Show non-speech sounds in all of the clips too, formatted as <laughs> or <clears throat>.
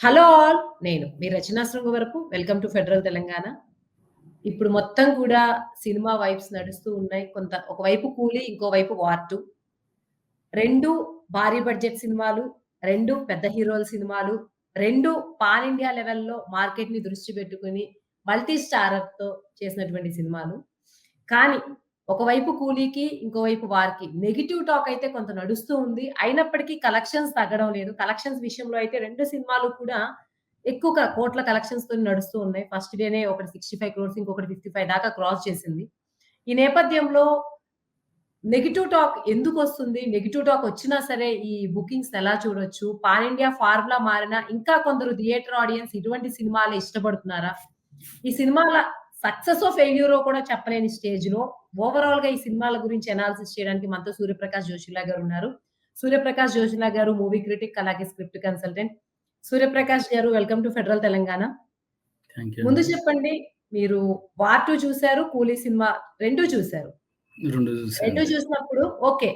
Hello all నేను మీ రచనా శృంగ వరకు welcome to federal Telangana. ఇప్పుడు మొత్తం కూడా సినిమా వైబ్స్ నడుస్తూ ఉన్నాయి. కొంత ఒకవైపు కూలీ ఇంకోవైపు వార్టు రెండు భారీ బడ్జెట్ సినిమాలు రెండు పెద్ద హీరోల సినిమాలు రెండు పాన్ ఇండియా లెవెల్లో మార్కెట్ని దృష్టి పెట్టుకుని మల్టీ స్టారర్తో చేసినటువంటి సినిమాలు. కానీ ఒకవైపు కూలీకి ఇంకోవైపు వారికి. నెగిటివ్ టాక్ అయితే కొంత నడుస్తూ ఉంది. అయినప్పటికీ కలెక్షన్స్ తగ్గడం లేదు. కలెక్షన్స్ విషయంలో అయితే రెండు సినిమాలు కూడా ఎక్కువ కోట్ల కలెక్షన్స్తో నడుస్తూ ఉన్నాయి. ఫస్ట్ డేనే ఒకటి సిక్స్టీ ఫైవ్ క్రోర్స్ ఇంకొకటి ఫిఫ్టీ ఫైవ్ దాకా క్రాస్ చేసింది. ఈ నేపథ్యంలో నెగిటివ్ టాక్ ఎందుకు వస్తుంది? నెగిటివ్ టాక్ వచ్చినా సరే ఈ బుకింగ్స్ ఎలా చూడొచ్చు? పాన్ ఇండియా ఫార్ములా మారినా ఇంకా కొందరు థియేటర్ ఆడియన్స్ ఇటువంటి సినిమాలు ఇష్టపడుతున్నారా? ఈ సినిమాల సక్సెస్ ఫెయిల్యూర్ కూడా చెప్పలేని స్టేజ్లో ఓవరాల్గా ఈ సినిమాల గురించి అనాలిసిస్ చేయడానికి మనతో సూర్యప్రకాష్ జోషిలా గారు ఉన్నారు. సూర్యప్రకాష్ జోషిలా గారు మూవీ క్రిటిక్ అలాగే స్క్రిప్ట్ కన్సల్టెంట్ సూర్యప్రకాష్ గారు వెల్కమ్ టు ఫెడరల్ తెలంగాణ ముందు చెప్పండి మీరు వార్ టూ చూశారు కూలీ సినిమా రెండు చూశారు? రెండు రెండు చూసాను చూసినప్పుడు ఓకే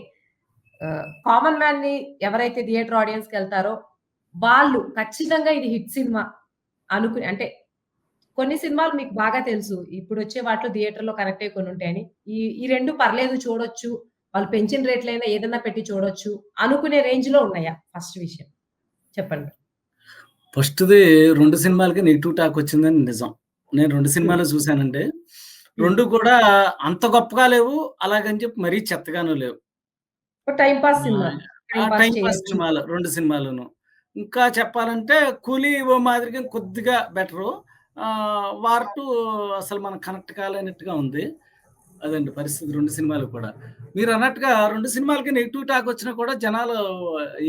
కామన్ మ్యాన్ని ఎవరైతే థియేటర్ ఆడియన్స్కి వెళ్తారో వాళ్ళు ఖచ్చితంగా ఇది హిట్ సినిమా అనుకుని అంటే కొన్ని సినిమాలు మీకు బాగా తెలుసు. ఇప్పుడు వచ్చే వాటిలో థియేటర్లో కనెక్ట్ అయ్యి కొన్ని ఉంటాయని. ఈ ఈ రెండు పర్లేదు చూడొచ్చు. వాళ్ళు పెంచిన రేట్లైనా ఏదైనా పెట్టి చూడొచ్చు అనుకునే రేంజ్లో ఉన్నాయా? ఫస్ట్ విషయం. చెప్పండి. ఫస్ట్ది రెండు సినిమాలకి నెగిటివ్ టాక్ వచ్చిందని నిజం. నేను రెండు సినిమాలు చూశానంటే రెండు కూడా అంత గొప్పగా లేవు అలాగని చెప్పి మరీ చెత్తగాను లేవు. టైం పాస్ సినిమా టైం పాస్ సినిమాలు రెండు సినిమాలను. ఇంకా చెప్పాలంటే కూలీ ఓ మాదిరిగా కొద్దిగా బెటరు. వార్ టూ అసలు మనం కనెక్ట్ కాలేనట్టుగా ఉంది. అదండి పరిస్థితి. రెండు సినిమాలు కూడా. మీరు అన్నట్టుగా రెండు సినిమాలకి నెగిటివ్ టాక్ వచ్చినా కూడా జనాలు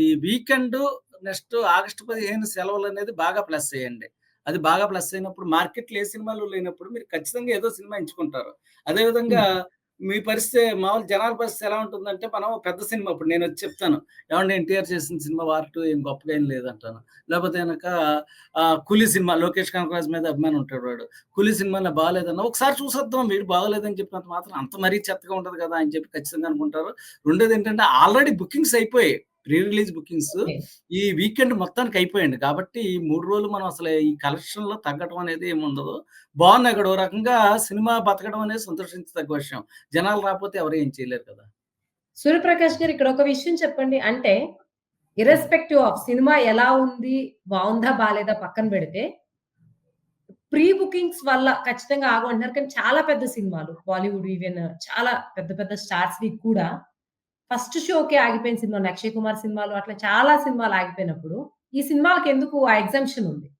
ఈ వీకెండ్ నెక్స్ట్ ఆగస్టు పదిహేను సెలవులు అనేది బాగా ప్లస్ చేయండి. అది బాగా ప్లస్ అయినప్పుడు మార్కెట్లో ఏ సినిమాలు లేనప్పుడు మీరు ఖచ్చితంగా ఏదో సినిమా ఎంచుకుంటారు. అదేవిధంగా మీ పరిస్థితి మామూలు జనాల పరిస్థితి ఎలా ఉంటుందంటే మనం పెద్ద సినిమా ఇప్పుడు నేను వచ్చి చెప్తాను. ఏమంటే ఎన్టీఆర్ చేసిన సినిమా వార్టు ఏం గొప్పగా ఏం లేదంటాను. లేకపోతే కనుక కులి సినిమా లోకేష్ కనకరాజ్ మీద అభిమానం ఉంటాడు వాడు. కులి సినిమా బాగాలేదన్న ఒకసారి చూసొద్దాం వీడు బాగోలేదని చెప్పినంత మాత్రం అంత మరీ చెత్తగా ఉంటుంది కదా అని చెప్పి ఖచ్చితంగా అనుకుంటారు. రెండోది ఏంటంటే ఆల్రెడీ బుకింగ్స్ అయిపోయాయి. Pre release bookings. ఈ వీకెండ్ మొత్తానికి అయిపోయింది. కాబట్టి ఈ మూడు రోజులు మనం అసలు ఈ కలెక్షన్లో తగ్గడం అనేది ఏమి ఉండదు బాగున్నాయి ఇక్కడ ఓ రకంగా సినిమా బతకడం అనేది సంతోషించదగ్గ విషయం. జనాలు రాకపోతే ఎవరు ఏం చేయలేరు కదా. సూర్యప్రకాష్ గారు ఇక్కడ ఒక విషయం చెప్పండి. అంటే ఇర్రెస్పెక్టివ్ ఆఫ్ సినిమా ఎలా ఉంది బాగుందా బాలేదా పక్కన పెడితే ప్రీ బుకింగ్స్ వల్ల ఖచ్చితంగా ఆగుంటున్నారు కానీ చాలా పెద్ద సినిమాలు బాలీవుడ్ ఈవెన్ చాలా పెద్ద పెద్ద స్టార్స్ వి కూడా ఫస్ట్ షోకే ఆగిపోయిన సినిమాలు అక్షయ్ కుమార్ సినిమాలు అట్లా చాలా సినిమాలు ఆగిపోయినప్పుడు ఈ సినిమాలకు ఎందుకు ఆ ఎగ్జామ్షన్ ఉంది?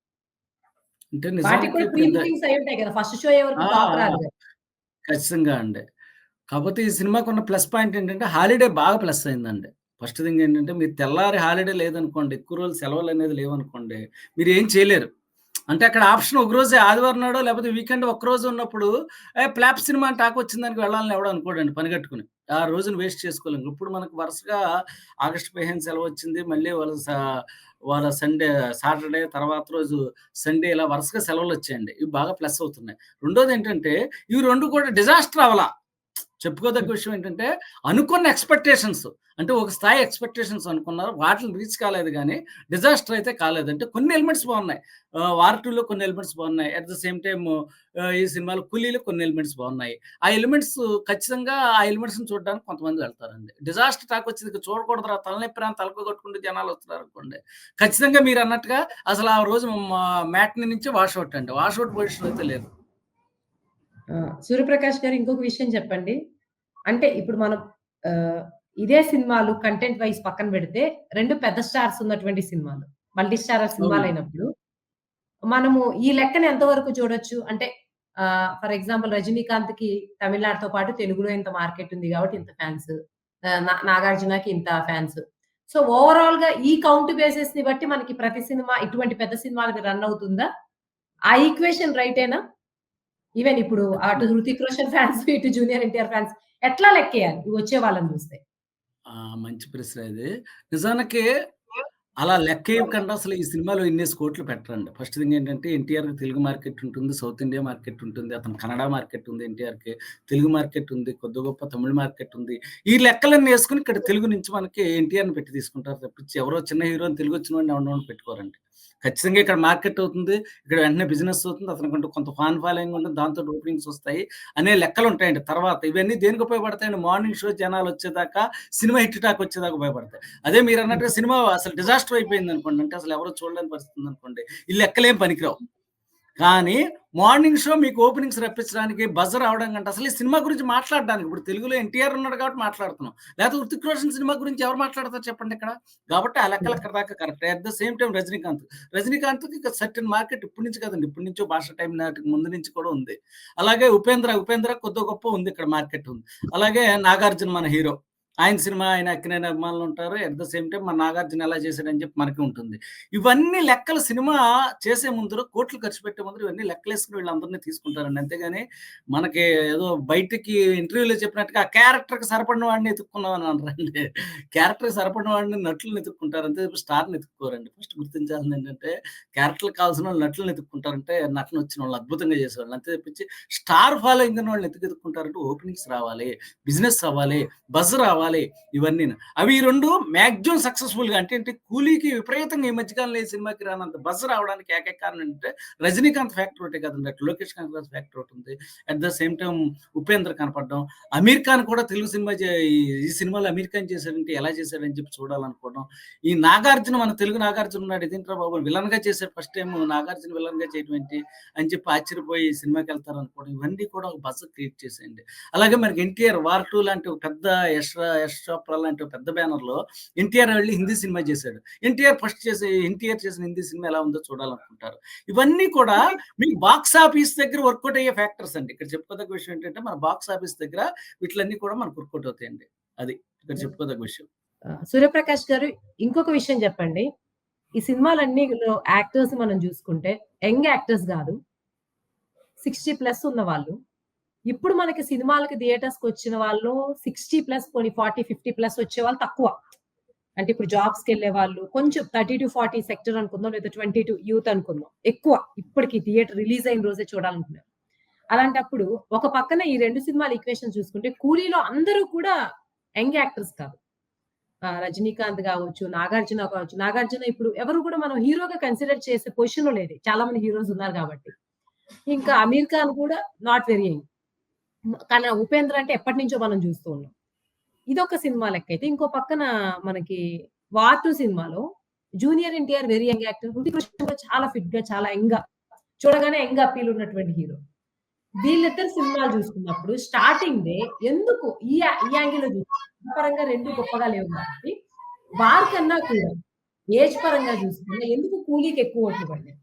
అంటే వాటికి నిజానికి కూడా ఇప్పుడు ప్రీ ఇంద- బుకింగ్స్ అయి ఉంటాయి కదా. ఫస్ట్ షో ఎవరికి రాదు. ఖచ్చితంగా అండి. కాకపోతే ఈ సినిమాకు ఉన్న ప్లస్ పాయింట్ ఏంటంటే హాలిడే బాగా ప్లస్ అయిందండి. ఫస్ట్ థింగ్ ఏంటంటే మీరు తెల్లారి హాలిడే లేదనుకోండి ఎక్కువ రోజులు సెలవులు అనేది లేవనుకోండి మీరు ఏం చేయలేరు. అంటే అక్కడ ఆప్షన్ ఒక రోజే ఆదివారం నాడో లేకపోతే వీకెండ్ ఒక రోజు ఉన్నప్పుడు ప్లాప్ సినిమా టాక్ వచ్చిందానికి వెళ్ళాలని ఎవడో అనుకోడండి పని కట్టుకుని. ఆ రోజును వేస్ట్ చేసుకోలేము. ఇప్పుడు మనకు వరుసగా ఆగస్టు పదిహేను సెలవు వచ్చింది. మళ్ళీ వాళ్ళ వాళ్ళ సండే సాటర్డే తర్వాత రోజు సండే ఇలా వరుసగా సెలవులు వచ్చాయండి. ఇవి బాగా ప్లస్ అవుతున్నాయి. రెండోది ఏంటంటే ఇవి రెండు కూడా డిజాస్టర్ అవలా చెప్పుకోదగ్గ విషయం ఏంటంటే అనుకున్న ఎక్స్పెక్టేషన్స్ అంటే ఒక స్థాయి ఎక్స్పెక్టేషన్స్ అనుకున్నారు. వాటిని రీచ్ కాలేదు కానీ డిజాస్టర్ అయితే కాలేదు. అంటే కొన్ని ఎలిమెంట్స్ బాగున్నాయి. వార్ టూలో కొన్ని ఎలిమెంట్స్ బాగున్నాయి. అట్ ద సేమ్ టైం ఈ సినిమాలో కూలీలో కొన్ని ఎలిమెంట్స్ బాగున్నాయి. ఆ ఎలిమెంట్స్ ఖచ్చితంగా ఆ ఎలిమెంట్స్ చూడడానికి కొంతమంది వెళ్తారండి. డిజాస్టర్ టాక్ వచ్చింది ఇక చూడకూడదురా తలనొప్పి రాని తలకు కొట్టుకుంటే జనాలు వస్తున్నారు అనుకోండి. ఖచ్చితంగా మీరు అన్నట్టుగా అసలు ఆ రోజు మ్యాట్ని నుంచి వాషౌట్ అండి. వాషౌట్ పొజిషన్ అయితే లేదు. సూర్యప్రకాష్ గారు ఇంకొక విషయం చెప్పండి. అంటే ఇప్పుడు మనం ఇదే సినిమాలు కంటెంట్ వైజ్ పక్కన పెడితే రెండు పెద్ద స్టార్స్ ఉన్నటువంటి సినిమాలు మల్టీ స్టార్ సినిమాలు. అయినప్పుడు మనము ఈ లెక్కన ఎంతవరకు చూడొచ్చు? అంటే ఫర్ ఎగ్జాంపుల్ రజనీకాంత్కి తమిళనాడుతో పాటు తెలుగులో ఇంత మార్కెట్ ఉంది కాబట్టి ఇంత ఫ్యాన్స్ నాగార్జునకి ఇంత ఫ్యాన్స్. సో ఓవరాల్గా ఈ కౌంట్ బేసిస్ని బట్టి మనకి ప్రతి సినిమా ఇటువంటి పెద్ద సినిమాలకి రన్ అవుతుందా? ఆ ఈక్వేషన్ రైటేనా? ఈవెన్ ఇప్పుడు అటు హృతిక్ రోషన్ ఫ్యాన్స్ ఇటు జూనియర్ ఎన్టీఆర్ ఫ్యాన్స్ ఎట్లా లెక్కేయాలి ఇవి వచ్చే వాళ్ళని చూస్తే ఆ! మంచి ప్రశ్న ఇది. నిజానికి అలా లెక్క ఇవ్వకుండా అసలు ఈ సినిమాలో ఇన్నేసి కోట్లు పెట్టరండి. ఫస్ట్ థింగ్ ఏంటంటే ఎన్టీఆర్ తెలుగు మార్కెట్ ఉంటుంది. సౌత్ ఇండియా మార్కెట్ ఉంటుంది. అతను కన్నడ మార్కెట్ ఉంది ఎన్టీఆర్‌కి. తెలుగు మార్కెట్ ఉంది. కొద్ది గొప్ప తమిళ మార్కెట్ ఉంది. ఈ లెక్కలన్నీ వేసుకుని ఇక్కడ తెలుగు నుంచి మనకి ఎన్టీఆర్‌ని పెట్టి తీసుకుంటారు తప్పించి ఎవరో చిన్న హీరోని తెలుగొచ్చిన వాడిని ఎవరినోని పెట్టుకోరండి. ఖచ్చితంగా ఇక్కడ మార్కెట్ అవుతుంది. ఇక్కడ వెంటనే బిజినెస్ అవుతుంది. అతనికంటూ కొంత ఫాన్ ఫాలోయింగ్ ఉంటుంది. దాంతో ఓపెనింగ్స్ వస్తాయి అనే లెక్కలు ఉంటాయండి తర్వాత ఇవన్నీ దేనికి ఉపయోగపడతాయండి? మార్నింగ్ షో జనాలు వచ్చేదాకా సినిమా హిట్ టాక్ వచ్చేదాకా ఉపయోగపడతాయి. అదే మీరు అన్నట్టుగా సినిమా అసలు డిజాస్టర్ అయిపోయింది అనుకోండి అంటే అసలు ఎవరో చూడలేని పరిస్థితి అనుకోండి ఈ లెక్కలేం పనికిరావు. కానీ మార్నింగ్ షో మీకు ఓపెనింగ్స్ రప్పించడానికి, బజర్ రావడం కంటే అసలు ఈ సినిమా గురించి మాట్లాడడానికి ఇప్పుడు తెలుగులో ఎన్టీఆర్ ఉన్నాడు కాబట్టి మాట్లాడుతున్నాం. లేకపోతే 'హృతిక్ రోషన్' సినిమా గురించి ఎవరు మాట్లాడతారు చెప్పండి ఇక్కడ? కాబట్టి ఆ లెక్కలు దాకా correct at the same time Rajinikanth. రజనీకాంత్‌కి ఇక మార్కెట్ ఇప్పటి నుంచి కదండి ఇప్పటి నుంచో భాష టైం నాటికి ముందు నుంచి కూడా ఉంది. అలాగే 'ఉపేంద్ర', 'ఉపేంద్ర' కొద్ది గొప్ప ఉంది ఇక్కడ మార్కెట్ ఉంది. అలాగే 'నాగార్జున' మన హీరో. ఆయన సినిమా ఆయన అక్కినేని అభిమానులు ఉంటారు. అట్ ద సేమ్ టైం మన 'నాగార్జున' ఎలా చేశాడని చెప్పి మనకి ఉంటుంది. ఇవన్నీ లెక్కలు సినిమా చేసే ముందర కోట్లు ఖర్చు పెట్టే ముందర ఇవన్నీ లెక్కలేసుకొని వీళ్ళందరినీ తీసుకుంటారండి. అంతేగాని మనకి ఏదో బయటికి ఇంటర్వ్యూలో చెప్పినట్టుగా ఆ క్యారెక్టర్‌కి సరిపడిన వాడిని ఎతుక్కున్నాం అని అనరండి. క్యారెక్టర్‌కి సరిపడిన వాడిని నటులను ఎతుక్కుంటారు. అంతే స్టార్‌ని ఎతుక్కోరండి. ఫస్ట్ గుర్తించాల్సింది ఏంటంటే క్యారెక్టర్‌కి కావాల్సిన వాళ్ళు నటులను ఎతుక్కుంటారంటే నటన వచ్చిన వాళ్ళు అద్భుతంగా చేసేవాళ్ళు. అంతే తప్పించి స్టార్ ఫాలోయింగ్ ఉన్న వాళ్ళని ఎందుకు ఓపెనింగ్స్ రావాలి, బిజినెస్ అవ్వాలి, బజ్ రావాలి ఇవన్నీ అవి ఈ 2 మాక్సిమం సక్సెస్‌ఫుల్‌గా అంటే అంటే కూలీకి విపరీతంగా ఈ మధ్య కాలంలో ఈ సినిమాకి రానంత బజ్ రావడానికి ఏకైక కారణం అంటే రజనీకాంత్ ఫ్యాక్టర్ ఒకటే కదండి అటు లోకేష్ కనకరాజ్ ఫ్యాక్టర్ ఒకటి ఉంది. At the same time Upendra కనపడడం. అమీర్ ఖాన్ కూడా తెలుగు సినిమా ఈ సినిమాలో అమీర్ ఖాన్ చేశారంటే ఎలా చేశారని చెప్పి చూడాలనుకోవడం. ఈ నాగార్జున మన తెలుగు నాగార్జున ఉన్నాడు. ఇదేంట్రా బాబు విలన్‌గా చేశారు ఫస్ట్ టైం నాగార్జున విలన్‌గా చేయడం ఏంటి? అని చెప్పి ఆశ్చర్యపోయి ఈ సినిమాకెళ్తారనుకోవడం. ఇవన్నీ కూడా ఒక బస్సు క్రియేట్ చేసేయండి అలాగే మనకి 'ఎన్టీఆర్' 'వార్ టూ లాంటి ఒక పెద్ద యష్ 'యష్ చోప్రా' లాంటి పెద్ద బ్యానర్‌లో ఎన్టీఆర్ వెళ్ళి హిందీ సినిమా చేశాడు. ఎన్టీఆర్ ఫస్ట్ చేసే ఎన్టీఆర్ చేసిన హిందీ సినిమా ఎలా ఉందో చూడాలనుకుంటారు. ఇవన్నీ కూడా మీకు బాక్స్ ఆఫీస్ దగ్గర వర్కౌట్ అయ్యే ఫ్యాక్టర్స్ అండి. ఇక్కడ చెప్పుకోదగ్గ విషయం ఏంటంటే మన బాక్స్ ఆఫీస్ దగ్గర వీటిలన్నీ కూడా మనకు వర్కౌట్ అవుతాయండి. అది ఇక్కడ చెప్పుకోదగ్గ విషయం. సూర్యప్రకాష్ గారు ఇంకొక విషయం చెప్పండి. ఈ సినిమాలన్నీలో యాక్టర్స్ మనం చూసుకుంటే యంగ్ యాక్టర్స్ గాదు. 60 ప్లస్ ఉన్నవాళ్ళు. ఇప్పుడు మనకి సినిమాలకి థియేటర్స్‌కొచ్చిన వాళ్ళు 60 ప్లస్ కొన్ని ఫార్టీ ఫిఫ్టీ ప్లస్ వచ్చేవాళ్ళు తక్కువ. అంటే ఇప్పుడు జాబ్స్‌కెళ్ళే వాళ్ళు కొంచెం 30-40 సెక్టర్ అనుకుందాం. లేదా 22 యూత్ అనుకుందాం. ఎక్కువ ఇప్పటికి థియేటర్ రిలీజ్ అయిన రోజే చూడాలనుకున్నారు. అలాంటప్పుడు ఒక పక్కన ఈ రెండు సినిమాల ఈక్వేషన్ చూసుకుంటే 'కూలీలో' అందరూ కూడా యంగ్ యాక్టర్స్ కాదు. రజనీకాంత్ కావచ్చు నాగార్జున కావచ్చు. నాగార్జున ఇప్పుడు ఎవరు కూడా మనం హీరోగా కన్సిడర్ చేసే పొజిషన్ లేదు. చాలా మంది హీరోస్ ఉన్నారు కాబట్టి. ఇంకా అమీర్ ఖాన్ కూడా నాట్ వెరీ యంగ్. కానీ 'ఉపేంద్ర' అంటే ఎప్పటి నుంచో మనం చూస్తూ ఉన్నాం. ఇదొక సినిమా లెక్కైతే ఇంకో పక్కన మనకి 'వార్ టూ సినిమాలో junior NTR very young actor. 'Hrithik Roshan' కూడా చాలా ఫిట్‌గా చాలా యంగ్‌గా చూడగానే యంగ్ అప్పీల్ ఉన్నటువంటి హీరో. వీళ్ళిద్దరు సినిమాలు చూసుకున్నప్పుడు స్టార్టింగ్ డే ఎందుకు ఈ ఈ యాంగిల్‌లో పరంగా రెండు గొప్పగా లేవు కాబట్టి 'వార్' కన్నా కూడా ఏజ్ పరంగా చూసుకుంటే ఎందుకు 'కూలీకి' ఎక్కువ ఓట్లు పడ్డాయి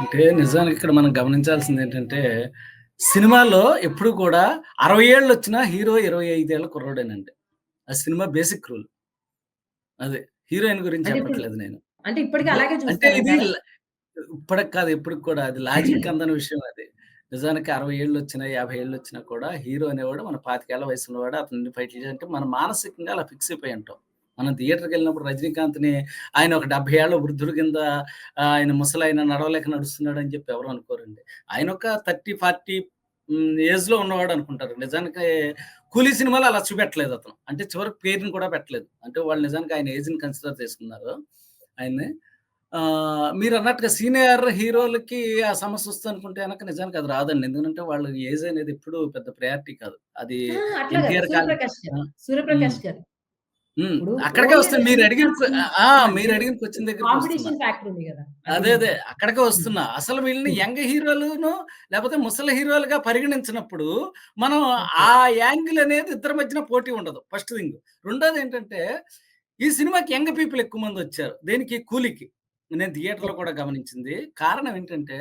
అంటే నిజానికి ఇక్కడ మనం గమనించాల్సింది ఏంటంటే సినిమాలో ఎప్పుడు కూడా 60 ఏళ్ళొచ్చినా హీరో 25 ఏళ్ళ కుర్రోడేనండి. ఆ సినిమా బేసిక్ రూల్. అదే హీరోయిన్ గురించి చెప్పట్లేదు నేను. అంటే ఇప్పటికి అలాగే అంటే ఇది ఇప్పటికి కాదు ఎప్పటికి కూడా అది లాజిక్ <clears throat> అందని విషయం అది. నిజానికి 60 ఏళ్ళొచ్చినా, 50 ఏళ్ళొచ్చినా కూడా హీరో అనేవాడు మన 25 ఏళ్ళ వయసు ఉన్నవాడు అతన్ని ఫైట్లు చేయాలంటే మనం మానసికంగా అలా ఫిక్స్ అయిపోయి ఉంటాం. మనం థియేటర్‌కెళ్ళినప్పుడు రజనీకాంత్‌ని ఆయన ఒక 70 ఏళ్ళ వృద్ధుడి కింద ఆయన ముసలాయన నడవలేక నడుస్తున్నాడని చెప్పి ఎవరు అనుకోరండి. ఆయన ఒక 30, 40 హ్మ్, ఏజ్‌లో ఉన్నవాడు అనుకుంటారు. నిజానికి 'కూలీ' సినిమాలో అలా చూపెట్టలేదు అతను. అంటే చివరికి పేరుని కూడా పెట్టలేదు. అంటే వాళ్ళు నిజానికి ఆయన ఏజ్‌ని కన్సిడర్ చేసుకున్నారు ఆయన్ని. ఆహ్, మీరన్నట్టుగా సీనియర్ హీరోలకి ఆ సమస్య వస్తదనుకుంటే గనక నిజానికి అది రాదండి. ఎందుకంటే వాళ్ళ ఏజ్ అనేది ఎప్పుడు పెద్ద ప్రయారిటీ కాదు. అది. సూర్యప్రకాష్! గారు. అక్కడికే వస్తుంది. మీరు అడిగిన! మీరు అడిగిన ఉంది గదా! అది అదే. అక్కడికే. వస్తున్నా. అసలు వీళ్ళని. యంగ్ హీరోలును లేకపోతే ముసలి హీరోలుగా పరిగణించినప్పుడు మనం. ఆ యాంగిల్ అనేది ఇద్దరి మధ్యన పోటీ ఉండదు. First thing. రెండోదేంటంటే ఈ సినిమాకి యంగ్ పీపుల్ ఎక్కువ మందొచ్చారు. దేనికి 'కూలీకి'. నేను థియేటర్‌లో ఓకే. కూడా గమనించింది. కారణం ఏంటంటే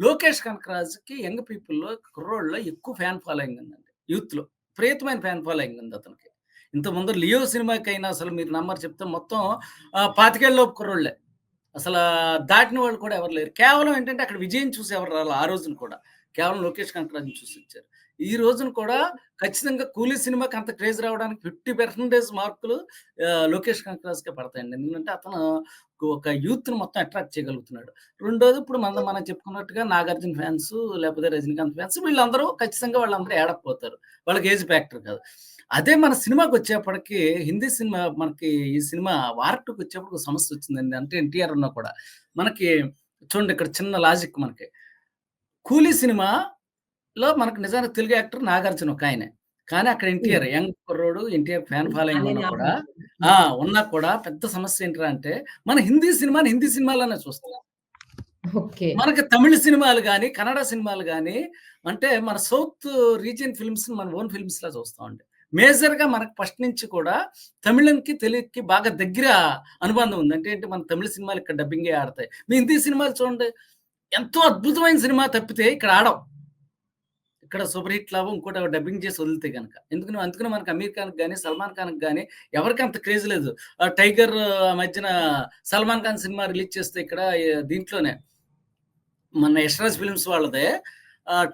లోకేష్ కనకరాజుకి యంగ్ పీపుల్‌లో కుర్రోళ్ళలో ఎక్కువ ఫ్యాన్ ఫాలోయింగ్ ఉందండి. యూత్‌లో. విపరీతమైన ఫ్యాన్ ఫాలోయింగ్ ఉంది అతనికి. ఇంతకుముందు 'లియో' సినిమాకైనా అసలు మీరు నంబర్ చెప్తే మొత్తం ఆహ్, 25 ఏళ్ళలోపు కుర్రోళ్ళే. అసలు దాటిన వాళ్ళు కూడా ఎవరు లేరు. కేవలం ఏంటంటే అక్కడ విజయం చూసి ఎవరు రాలి ఆ రోజున కూడా. కేవలం లోకేష్ కనకరాజుని చూసొచ్చారు. ఈ రోజున కూడా ఖచ్చితంగా 'కూలీ' సినిమాకి అంత క్రేజ్ రావడానికి 50% మార్కులు లోకేష్ కనకరాజుకే పడతాయండి. ఎందుకంటే అతను ఒక యూత్ను మొత్తం అట్రాక్ట్ చేయగలుగుతున్నాడు. రెండోది ఇప్పుడు మనం మనం చెప్పుకున్నట్టుగా 'నాగార్జున' ఫ్యాన్స్ లేకపోతే 'రజనీకాంత్' ఫ్యాన్స్ వీళ్ళందరూ ఖచ్చితంగా వాళ్ళందరూ ఏడకపోతారు వాళ్ళకి ఏజ్ ఫ్యాక్టర్ కాదు. అదే మన సినిమాకొచ్చేప్పటికి హిందీ సినిమా మనకి ఈ సినిమా వార్ 2 వచ్చేప్పటికి ఒక సమస్య వచ్చిందండి. అంటే ఎన్టీఆర్ ఉన్నా కూడా. మనకి చూడండి ఇక్కడ చిన్న లాజిక్ మనకి. 'కూలీ' సినిమాలో మనకు నిజానికి తెలుగు యాక్టర్ నాగార్జున ఒకాయనే. కానీ అక్కడ. ఎన్టీఆర్ యంగ్ కుర్రోడు ఎన్టీఆర్ ఫ్యాన్ ఫాలోయింగ్ ఉన్నా కూడా. ఆ! ఉన్నా కూడా పెద్ద సమస్య ఏంట్రా అంటే మన హిందీ సినిమాని హిందీ సినిమాలోనే చూస్తాం. ఓకే. మనకి తమిళ్ సినిమాలు గాని, కన్నడ సినిమాలు గాని అంటే మన సౌత్ రీజియన్ ఫిల్మ్స్‌ని మన ఓన్ ఫిల్మ్స్‌లా చూస్తామండి. మేజర్‌గా మనకు ఫస్ట్ నుంచి కూడా తమిళంకి, తెలుగుకి బాగా దగ్గర అనుబంధం ఉంది. అంటే ఏంటి మన తమిళ సినిమాలు ఇక్కడ డబ్బింగే ఆడతాయి. మీ హిందీ సినిమాలు చూడండి. ఎంతో అద్భుతమైన సినిమా తప్పితే ఇక్కడ ఆడవు. ఇక్కడ సూపర్ హిట్ లాభం ఇంకోటి డబ్బింగ్ చేసి వదిలితే కనుక ఎందుకని అందుకని మనకు 'అమీర్ ఖాన్‌కి' కానీ 'సల్మాన్ ఖాన్‌కి' కానీ ఎవరికి అంత క్రేజ్ లేదు. 'టైగర్' మధ్యన 'సల్మాన్ ఖాన్' సినిమా రిలీజ్ చేస్తే ఇక్కడ దీంట్లోనే మన యశ్రాజ్ ఫిల్మ్స్' వాళ్ళదే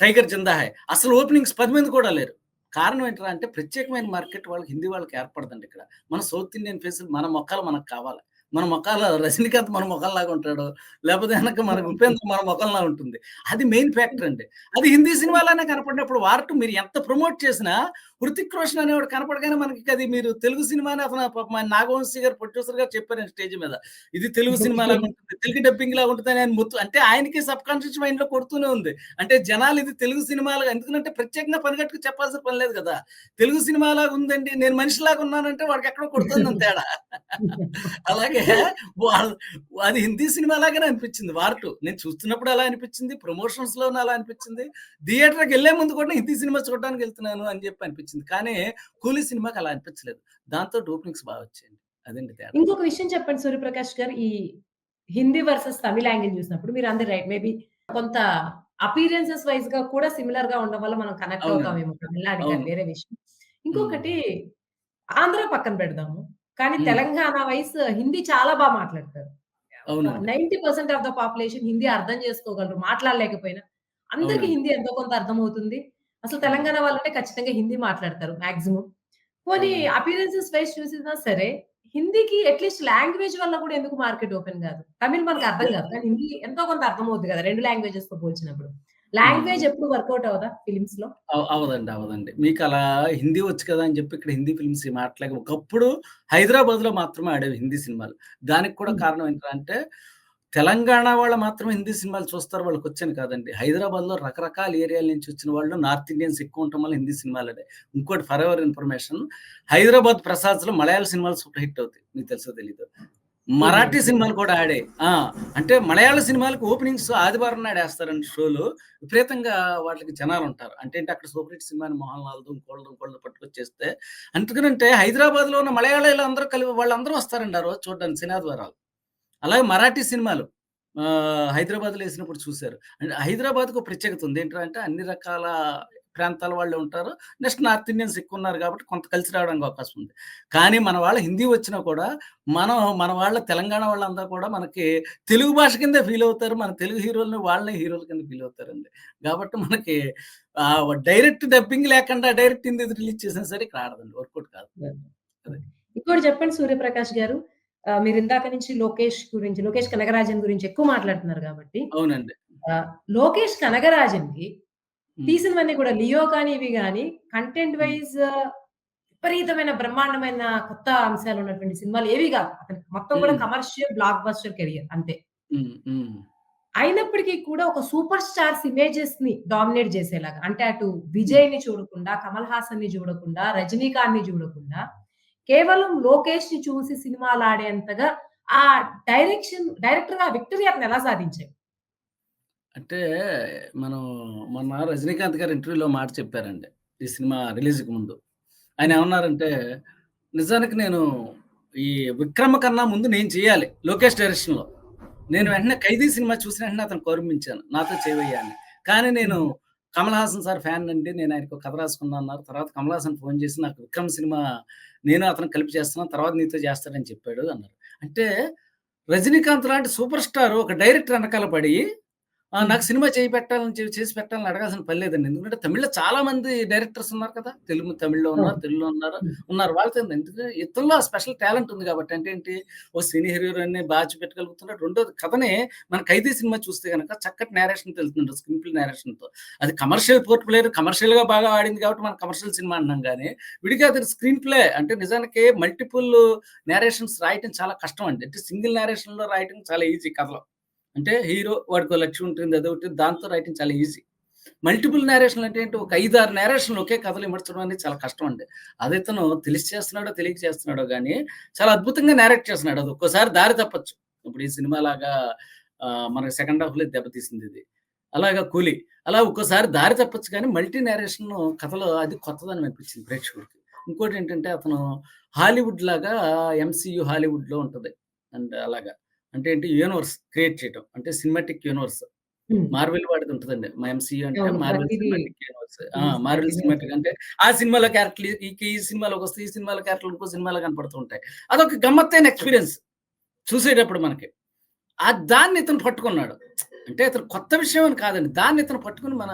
'టైగర్ జిందా హై' అసలు ఓపెనింగ్స్ పది మంది కూడా లేరు. కారణం ఏంట్రా అంటే ప్రత్యేకమైన మార్కెట్ వాళ్ళకి హిందీ వాళ్ళకి ఏర్పడదండి ఇక్కడ. మన సౌత్ ఇండియన్ ఫేసులు మన మొఖాలు మనకు కావాలి. మన మొఖాలు రజనీకాంత్ మన మొఖంలాగా ఉంటాడు. లేకపోతే గనక మనకు ఉపేంద్ర మన మొఖంలా ఉంటుంది. అది మెయిన్ ఫ్యాక్టర్ అండి. అది హిందీ సినిమాలోనే కనపడినప్పుడు వార్ 2 మీరు ఎంత ప్రమోట్ చేసినా హృతిక్ రోషన్ అనేవాడు కనపడగానే మనకి అది మీరు తెలుగు సినిమాని అతను పాపం ఆయన నాగవంశీ గారు ప్రొడ్యూసర్ గారు చెప్పారండి స్టేజ్ మీద. ఇది తెలుగు సినిమా లాగా <laughs> ఉంటుంది. తెలుగు డబ్బింగ్ లాగా ఉంటుందని ఆయన మొత్తు అంటే ఆయనకి సబ్‌కాన్షియస్ మైండ్‌లో కొడుతూనే ఉంది. అంటే జనాలు ఇది తెలుగు సినిమాలాగా ఎందుకంటే ప్రత్యేకంగా పనిగట్టుకు చెప్పాల్సిన పని లేదు కదా! తెలుగు సినిమాలాగా ఉందండి. నేను మనిషిలాగా ఉన్నానంటే వాడికి ఎక్కడో కొడుతుందని తేడా. <laughs> అలాగే వాళ్ళు అది హిందీ సినిమా లాగానే అనిపించింది 'వార్ 2' నేను చూస్తున్నప్పుడు అలా అనిపించింది. ప్రమోషన్స్‌లోను అలా అనిపించింది. థియేటర్‌కెళ్ళే ముందు కూడా హిందీ సినిమా చూడడానికి వెళ్తున్నాను అని చెప్పి అనిపించింది. కానీ 'కూలీ' సినిమాకి అలా అనిపించలేదు. దాంతోటి ఓపెనింగ్స్ బాగా వచ్చాయండి. అదండి తేడా. ఇంకొక విషయం చెప్పండి సూర్యప్రకాష్ గారు. ఈ హిందీ వర్సెస్ తమిళ్ యాంగిల్ చూసినప్పుడు మీరు అందరు రైట్. మేబీ కొంత అపియరెన్సెస్ వైస్‌గా కూడా సిమిలర్‌గా ఉండడం వల్ల మనం కనెక్ట్. అవుతామేమో అవును. వేరే విషయం. ఇంకొకటి ఆంధ్ర పక్కన పెడదాము. కానీ. తెలంగాణ వైస్ హిందీ చాలా బా మాట్లాడతారు. అవునండి. 90% ఆఫ్ ద పాపులేషన్ హిందీ అర్థం చేసుకోగలరు. మాట్లాడలేకపోయినా. అందరికి. హిందీ ఎంతో కొంత అర్థమవుతుంది. అసలు. తెలంగాణ వాళ్ళంటే ఖచ్చితంగా హిందీ మాట్లాడతారు మాక్సిమం. పోనీ అవునండి. అపియరెన్సెస్ వైస్ చూసినా సరే హిందీకి అట్‌లీస్ట్ లాంగ్వేజ్ వల్ల కూడా ఎందుకు మార్కెట్ ఓపెన్ కాదు? తమిళ్ మనకు అర్థం కాదు. కానీ హిందీ ఎంతో కొంత అర్థమవుద్ది కదా! 2 లాంగ్వేజెస్‌తో పోల్చినప్పుడు. లాంగ్వేజ్. ఎప్పుడు వర్కౌట్ అవ్వదా ఫిల్మ్స్‌లో? అవ్ అవ్వదండి. అవ్వదండి. మీకలా హిందీ వచ్చు కదా! అని చెప్పి ఇక్కడ హిందీ ఫిల్మ్స్ మాట్లాడక ఒకప్పుడు హైదరాబాద్‌లో మాత్రమే ఆడేవి హిందీ సినిమాలు. దానికి కూడా. కారణం ఏంట్రా అంటే తెలంగాణ వాళ్ళు మాత్రమే హిందీ సినిమాలు చూస్తారు వాళ్ళకి వచ్చాను కాదండి. హైదరాబాద్‌లో రకరకాల ఏరియాల నుంచి వచ్చిన వాళ్ళు నార్త్ ఇండియన్స్ ఎక్కువ ఉండటం వల్ల హిందీ సినిమాలనే. ఇంకోటి ఫర్ ఎవర్ ఇన్ఫర్మేషన్ హైదరాబాద్ ప్రసాద్స్లో మలయాళ సినిమాలు సూపర్ హిట్ అవుతాయి. మీకు తెలుసో తెలీదు మరాఠీ సినిమాలు కూడా ఆడాయి. ఆ! అంటే మలయాళ సినిమాలకు ఓపెనింగ్స్ ఆదివారం నాడు వేస్తారండి షోలు. విపరీతంగా వాటికి జనాలుంటారు. అంటే ఏంటి అక్కడ సూపర్ హిట్ సినిమాని మోహన్ లాల్‌దో ఇంకోళ్ళదో ఇంకోళ్ళదో పట్టుకొచ్చేస్తే అందుకనంటే హైదరాబాద్‌లో ఉన్న మలయాళీలు అందరూ కలిపి వాళ్ళందరూ వస్తారండి ఆ రోజు చూడ్డానికి శనాదివారాలు. అలాగే మరాఠీ సినిమాలు హైదరాబాద్‌లో ఏసినప్పుడు చూసారు. అంటే హైదరాబాద్‌కి ఒక ప్రత్యేకత ఉంది. ఏంట్రా అంటే అన్ని రకాల ప్రాంతాల వాళ్ళు ఉంటారు. నెక్స్ట్ నార్త్ ఇండియన్స్ ఎక్కువున్నారు కాబట్టి కొంత కలిసి రావడానికి అవకాశం ఉంది. కానీ మన వాళ్ళు హిందీ వచ్చినా కూడా మనం మన వాళ్ళ తెలంగాణ వాళ్ళందరూ కూడా మనకి తెలుగు భాష కిందే ఫీల్ అవుతారు. మన తెలుగు హీరోలని వాళ్ళనే హీరోల కింద ఫీల్ అవుతారండి. కాబట్టి మనకి డైరెక్ట్ డబ్బింగ్ లేకుండా డైరెక్ట్ హిందీ రిలీజ్ చేసినా సరే ఇక్కడ ఆడదండి. వర్కౌట్ కాదు. ఇంకోటి చెప్పండి సూర్యప్రకాష్ గారు. మీరు ఇందాక నుంచి లోకేష్ గురించి, లోకేష్ కనగరాజన్ గురించి ఎక్కువ మాట్లాడుతున్నారు కాబట్టి అవునండి. లోకేష్ కనగరాజన్‌కి హ్మ్. తీసినవన్నీ కూడా 'లియో' కానీ, ఇవి గాని కంటెంట్. వైస్ విపరీతమైన బ్రహ్మాండమైన కొత్త అంశాలు ఉన్నటువంటి సినిమాలు ఏవి గాదు. అతనికి మొత్తం కూడా. కమర్షియల్ బ్లాక్ బస్టర్ కెరియర్ అంతే. అయినప్పటికీ కూడా ఒక సూపర్ స్టార్స్ ఇమేజెస్‌ని డామినేట్ చేసేలాగా అంటే అటు హ్మ్. 'విజయ్‌ని' చూడకుండా, 'కమల్ హాసన్‌ని' చూడకుండా, 'రజనీకాంత్‌ని' చూడకుండా కేవలం లోకేష్ని చూసి సినిమాలు ఆడేంతగా ఆ డైరెక్షన్ డైరెక్టర్‌గా విక్టరీ అతను ఎలా సాధించాయి అంటే మనం మొన్న 'రజనీకాంత్' గారు ఇంటర్వ్యూలో మాట చెప్పారండి. ఈ సినిమా రిలీజ్‌కి ముందు. ఆయన ఏమన్నారంటే, నిజానికి నేను ఈ 'విక్రమ' కన్నా ముందు నేను చేయాలి 'లోకేష్' డైరెక్షన్‌లో. నేను వెంటనే 'ఖైదీ' సినిమా చూసిన వెంటనే అతను గౌరవించాను నాతో చేయవయ్యా కానీ నేను 'కమల్ హాసన్' సార్ ఫ్యాన్నండి. నేను ఆయనకు కథ రాసుకున్నా అన్నారు. తర్వాత 'కమల్ హాసన్' ఫోన్ చేసి నాకు 'విక్రమ్' సినిమా నేను అతను కలిపి చేస్తున్నాను తర్వాత నీతో చేస్తాడని చెప్పాడు అన్నారు. అంటే 'రజనీకాంత్' లాంటి సూపర్ స్టార్ ఒక డైరెక్టర్ వెనకాల పడి నాకు సినిమా చేయి పెట్టాలని చేసి పెట్టాలని అడగాల్సిన పని లేదండి. ఎందుకంటే తమిళ్‌లో చాలా మంది డైరెక్టర్స్ ఉన్నారు కదా! తెలుగు తమిళ్‌లో ఉన్నారు. తెలుగులో ఉన్నారు. ఉన్నారు. వాళ్ళతో ఎందుకు ఇతనిలో ఆ స్పెషల్ టాలెంట్ ఉంది కాబట్టి అంటే ఏంటి ఓ సినీ హీరోని బా చూపెట్టగలుగుతున్నాడు. రెండోది కథనే మన 'ఖైదీ' సినిమా చూస్తే గనక చక్కటి నేరేషన్‌తో వెళ్తుంటాడు. స్క్రీన్ ప్లే నేరేషన్‌తో. అది కమర్షియల్ పోర్ట్‌ప్లేయర్ కమర్షియల్‌గా బాగా ఆడింది కాబట్టి మనం కమర్షియల్ సినిమా అంటున్నాం గానీ, విడిగా అది స్క్రీన్ ప్లే అంటే నిజానికి మల్టిపుల్ నేరేషన్స్ రాయటం చాలా కష్టం అండి. అంటే సింగిల్ నేరేషన్‌లో రాయటం చాలా ఈజీ కథలో. అంటే హీరో వాడికో లక్ష్యం ఉంటుంది. అదొకటి దాంతో రైటింగ్ చాలా ఈజీ. మల్టిపుల్ నేరేషన్ అంటే ఏంటి ఒక 5, 6 నేరేషన్‌లు ఒకే కథలు ఇమర్చడం అనేది చాలా కష్టం అండి. అది ఇతను తెలిసి చేస్తున్నాడో, తెలియక చేస్తున్నాడో కానీ చాలా అద్భుతంగా నేరేట్ చేస్తున్నాడు. అది ఒక్కోసారి దారి తప్పచ్చు ఇప్పుడు ఈ సినిమా లాగా మనకి సెకండ్ హాఫ్‌లో దెబ్బతీసిందిది. అలాగా కూలి అలా ఒక్కోసారి దారి తప్పచ్చు కానీ మల్టీ నేరేషన్ కథలో అది కొత్తదని అనిపించింది ప్రేక్షకుడికి. ఇంకోటేంటంటే అతను హాలీవుడ్ లాగా ఎంసీయూ హాలీవుడ్‌లో ఉంటుంది అండ్ అలాగా. అంటే ఏంటి యూనివర్స్ క్రియేట్ చేయటం. అంటే సినిమాటిక్ యూనివర్స్. మార్వెల్ వాడిది ఉంటదండి. మా ఎంసీయూ అంటే. Marvel cinematic universe. Marvel cinematic అంటే ఆ సినిమాలో క్యారెక్టర్‌లు ఈ ఈ సినిమాలోకొస్తే ఈ సినిమాలో క్యారెక్టర్‌లు ఇంకో సినిమాలో కనపడుతూ ఉంటాయి. అదొక గమ్మత్తైన ఎక్స్‌పీరియన్స్. చూసేటప్పుడు మనకి. ఆ దాన్ని ఇతను పట్టుకున్నాడు. అంటే అతను కొత్త విషయం అని కాదండి. దాన్ని ఇతను పట్టుకొని మన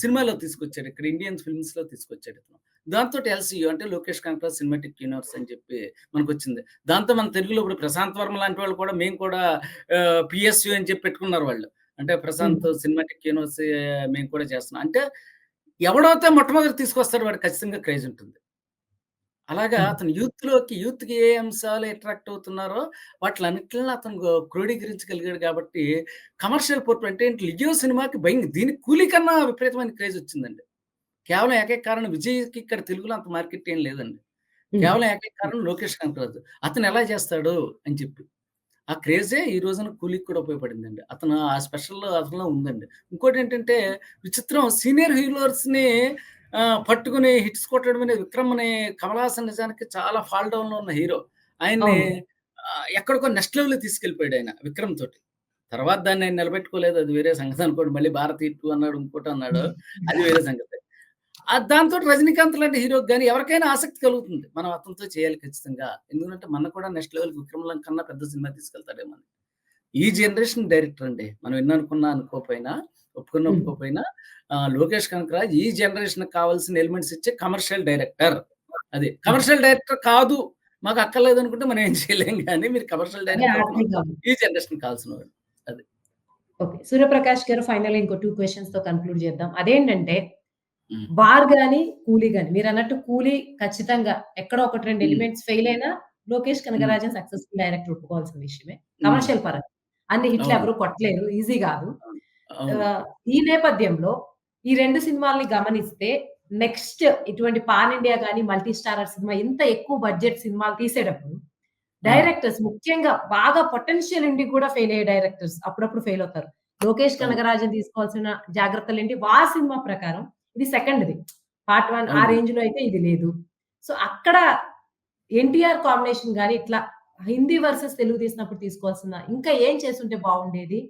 సినిమాలో తీసుకొచ్చాడు. ఇక్కడ ఇండియన్ ఫిల్మ్స్‌లో తీసుకొచ్చాడు ఇతను. దాంతోటి ఎల్‌సీయూ అంటే లోకేష్ కనకరాజ్ సినిమాటిక్ యూనివర్స్ అని చెప్పి మనకొచ్చింది. దాంతో మన తెలుగులో ఇప్పుడు ప్రశాంత్ వర్మ లాంటి వాళ్ళు కూడా మేము కూడా పీఎస్‌యూ అని చెప్పి పెట్టుకున్నారు వాళ్ళు. అంటే. ప్రశాంత్ సినిమాటిక్ యూనివర్స్ మేము కూడా చేస్తున్నాం. అంటే ఎవడైతే మొట్టమొదట తీసుకొస్తాడో వాడికి ఖచ్చితంగా క్రేజ్ ఉంటుంది. అలాగా. అతను యూత్‌లోకి యూత్‌కి ఏ అంశాలు అట్రాక్ట్ అవుతున్నారో వాటిలన్నిటిని అతను క్రోడీకరించగలిగాడు కాబట్టి కమర్షియల్ పోర్ట్ అంటే 'లియో' సినిమాకి భయం దీనికి 'కూలీ' కన్నా విపరీతమైన క్రేజ్ వచ్చిందండి. కేవలం ఏకైక కారణం విజయ్‌కి ఇక్కడ తెలుగులో అంత మార్కెట్ ఏం లేదండి. కేవలం ఏకైక. కారణం లోకేష్ కనకరాజు. అతను ఎలా చేస్తాడు అని చెప్పి. ఆ క్రేజే ఈ రోజున 'కూలీకి' కూడా ఉపయోగపడిందండి. అతను ఆ స్పెషల్ అతనిలో ఉందండి. ఇంకోటేంటంటే విచిత్రం సీనియర్ హీరోస్‌ని ఆహ్, పట్టుకొని హిట్స్ కొట్టడం అనేది 'విక్రమ్' అనే కమల్ హాసన్ నిజానికి చాలా ఫాల్ డౌన్‌లో ఉన్న హీరో. ఆయన్ని ఎక్కడికో నెక్స్ట్ లెవెల్‌కి తీసుకెళ్ళిపోయాడాయన 'విక్రమ్' తోటి. తర్వాత దాన్ని ఆయన నిలబెట్టుకోలేదు. అది వేరే సంగతి అనుకోండి. మళ్ళీ 'భారతి 2' అన్నాడు. ఇంకోటి అన్నాడు. అది వేరే సంగతి. ఆ దాంతోటి 'రజనీకాంత్' లాంటి హీరోకి గాని ఎవరికైనా ఆసక్తి కలుగుతుంది. మనం అతనితో చేయాలి ఖచ్చితంగా. ఎందుకంటే మనకు కూడా నెక్స్ట్ లెవెల్‌కి 'విక్రమ్' కన్నా పెద్ద సినిమా తీసుకెళ్తాడేమో. ఈ జనరేషన్ డైరెక్టర్ అండి. మనం ఎన్ననుకున్నా అనుకోకపోయినా, ఒప్పుకున్నా ఆహ్, లోకేష్ కనకరాజ్ ఈ జనరేషన్‌కి కావాల్సిన ఎలిమెంట్స్ ఇచ్చే కమర్షియల్ డైరెక్టర్. అది. కమర్షియల్ డైరెక్టర్ కాదు. మాకు అక్కర్లేదనుకుంటే మనం ఏం చేయలేం గానీ మీరు కమర్షియల్ డైరెక్టర్. ఈ జనరేషన్‌కి కావాల్సినవాడు. అది. ఓకే. సూర్యప్రకాష్ గారు ఫైనల్‌గా ఇంకో 2 క్వెషన్స్‌తో కన్క్లూడ్ చేద్దాం. అదేంటంటే. 'బార్' గాని, 'కూలీ' గాని మీరన్నట్టు 'కూలీ' ఖచ్చితంగా ఎక్కడో ఒకటి 2 హ్మ్. ఎలిమెంట్స్ ఫెయిల్ అయినా లోకేష్ హ్మ్. కనగరాజన్ సక్సెస్‌ఫుల్ డైరెక్టర్ ఒప్పుకోవాల్సిన విషయమే. కమర్షియల్ పరంగా. అన్ని హిట్‌లు. ఎవరు కొట్టలేరు. ఈజీ. ఆహ్, ఈ నేపథ్యంలో ఈ 2 సినిమాల్ని గమనిస్తే నెక్స్ట్ ఇటువంటి పాన్ ఇండియా గాని, మల్టీ స్టారర్ సినిమా ఇంత ఎక్కువ బడ్జెట్ సినిమాలు తీసేటప్పుడు! డైరెక్టర్స్ ముఖ్యంగా బాగా పొటెన్షియల్ ఉండి కూడా ఫెయిల్ అయ్యే డైరెక్టర్స్ అప్పుడప్పుడు ఫెయిల్ అవుతారు. లోకేష్ అవును. కనగరాజన్ తీసుకోవాల్సిన జాగ్రత్తలేంటి? 'వా' సినిమా ప్రకారం ఇది సెకండ్‌ది. పార్ట్ 1 ఆ అవును. రేంజ్‌లో అయితే ఇది లేదు. సో, అక్కడ ఎన్టీఆర్ కాంబినేషన్ గాని ఇట్లా హిందీ వర్సెస్ తెలుగు తీసినప్పుడు తీసుకోవాల్సిన ఇంకా ఏం చేసుంటే బావుండేది?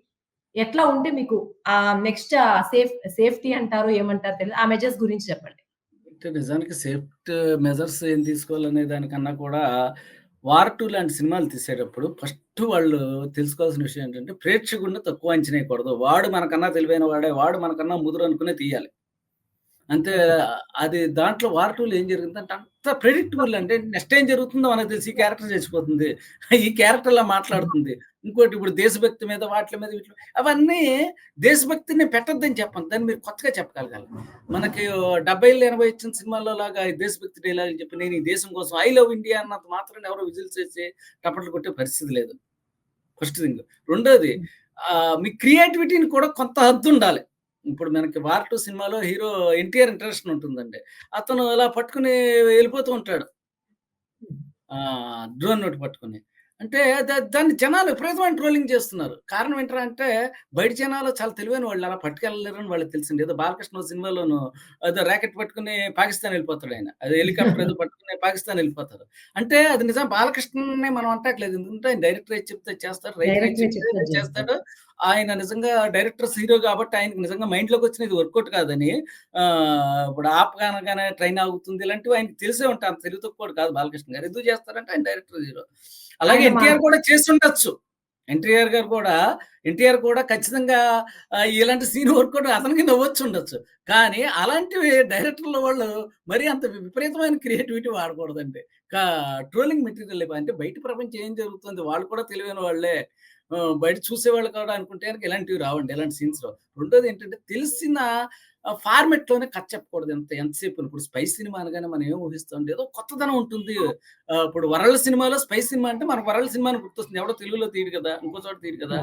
ఎట్లా ఉంటే మీకు ఆహ్, నెక్స్ట్ సేఫ్ సేఫ్టీ అంటారో ఏమంటారో తెలీదు. ఆ మెజర్స్ గురించి చెప్పండి. అంటే నిజానికి సేఫ్టీ మెజర్స్ ఏం తీసుకోవాలనే దానికన్నా కూడా 'వార్ 2' లాంటి సినిమాలు తీసేటప్పుడు ఫస్ట్ వాళ్ళు తెలుసుకోవాల్సిన విషయం ఏంటంటే ప్రేక్షకుడిని తక్కువ అంచనా వేయకూడదు. వాడు మనకన్నా తెలివైన వాడే, వాడు మనకన్నా ముదురు అనుకునే తీయాలి. అంతే అది దాంట్లో 'వార్ 2'లో ఏం జరిగిందంటే అంత ప్రెడిక్టబుల్ అంటే నెక్స్ట్ ఏం జరుగుతుందో మనకు తెలిసి ఈ క్యారెక్టర్ చచ్చిపోతుంది. ఈ క్యారెక్టర్లా మాట్లాడుతుంది. ఇంకోటి ఇప్పుడు దేశభక్తి మీద వాటి మీద వీటి అవన్నీ దేశభక్తిని పెట్టొద్దని చెప్పండి దాన్ని మీరు కొత్తగా చెప్పగలగాలి. మనకి 70ల్లో 80 వచ్చిన సినిమాల్లో లాగా దేశభక్తి డైలాగులు చెప్పి నేను ఈ దేశం కోసం ఐ లవ్ ఇండియా అన్నంత మాత్రం ఎవరో విజిల్స్ చేసి టపట్లు కొట్టే పరిస్థితి లేదు. First thing. రెండోది మీ క్రియేటివిటీని కూడా కొంత హద్దు ఉండాలి ఇప్పుడు మనకి 'వార్ టూ సినిమాలో హీరో ఎన్టీఆర్ ఇంట్రెస్ట్ ఉంటుందండి. అతను అలా పట్టుకొని వెళ్ళిపోతూ ఉంటాడు. ఆ! డ్రోన్ నోట్ పట్టుకొని. అంటే దాన్ని జనాలు విపరీతమైన ట్రోలింగ్ చేస్తున్నారు. కారణం ఏంట్రా అంటే బయట జనాలు చాలా తెలివైన వాళ్ళు అలా పట్టుకెళ్ళలేరని వాళ్ళకి తెలిసింది. ఏదో 'బాలకృష్ణ' సినిమాలోను ఏదో రాకెట్ పట్టుకొని పాకిస్తాన్ వెళ్ళిపోతాడాయన. అది హెలికాప్టర్ ఏదో పట్టుకొని పాకిస్తాన్ వెళ్ళిపోతారు. అంటే అది నిజం బాలకృష్ణనే మనం అంటట్లేదు. ఎందుకంటే ఆయన డైరెక్టర్ ఏది చెప్తే అది చేస్తాడు. డైరెక్ట్‌గా చెప్తే అది అది. చేస్తాడు. ఆయన నిజంగా డైరెక్టర్స్ హీరో కాబట్టి ఆయనకి నిజంగా మైండ్‌లోకి వచ్చినది వర్కౌట్ కాదని ఇప్పుడు 'ఆప్' అనగానే ట్రైన్ ఆగుతుంది. ఇలాంటివి ఆయనకి తెలిసే. అంత తెలివి తక్కువోడు కాదు బాలకృష్ణ గారు. ఎందుకు చేస్తారంటే ఆయన డైరెక్టర్, హీరో. అలాగే ఎన్టీఆర్ కూడా చేసుండొచ్చు. ఎన్టీఆర్ గారు కూడా ఎన్టీఆర్ కూడా ఖచ్చితంగా ఇలాంటి సీన్ వర్క్ కూడా అతనికి నవ్వొచ్చుండొచ్చు. కానీ అలాంటివి డైరెక్టర్ల వాళ్ళు మరీ అంత విపరీతమైన క్రియేటివిటీ వాడకూడదండి. ట్రోలింగ్ మెటీరియల్ అంటే బయట ప్రపంచం ఏం జరుగుతుంది వాళ్ళు కూడా తెలివైన వాళ్ళే. బయట చూసేవాళ్ళు కూడా అనుకుంటే ఇలాంటివి రావండి. ఇలాంటి సీన్స్ రావు. రెండోది ఏంటంటే తెలిసిన ఫార్మాట్‌లోనే కథ చెప్పకూడదు. ఎంత ఎంతసేపుని. ఇప్పుడు 'స్పై' సినిమా అనగానే మనం ఏం ఊహిస్తాం ఏదో కొత్తదనం ఉంటుంది. ఇప్పుడు 'వరల్డ్' సినిమాలో 'స్పై' సినిమా అంటే మనకు 'వరల్డ్' సినిమా అని గుర్తొస్తుంది. ఎవడో తెలుగులో తీయడు కదా! ఇంకో చోట తీయడు కదా!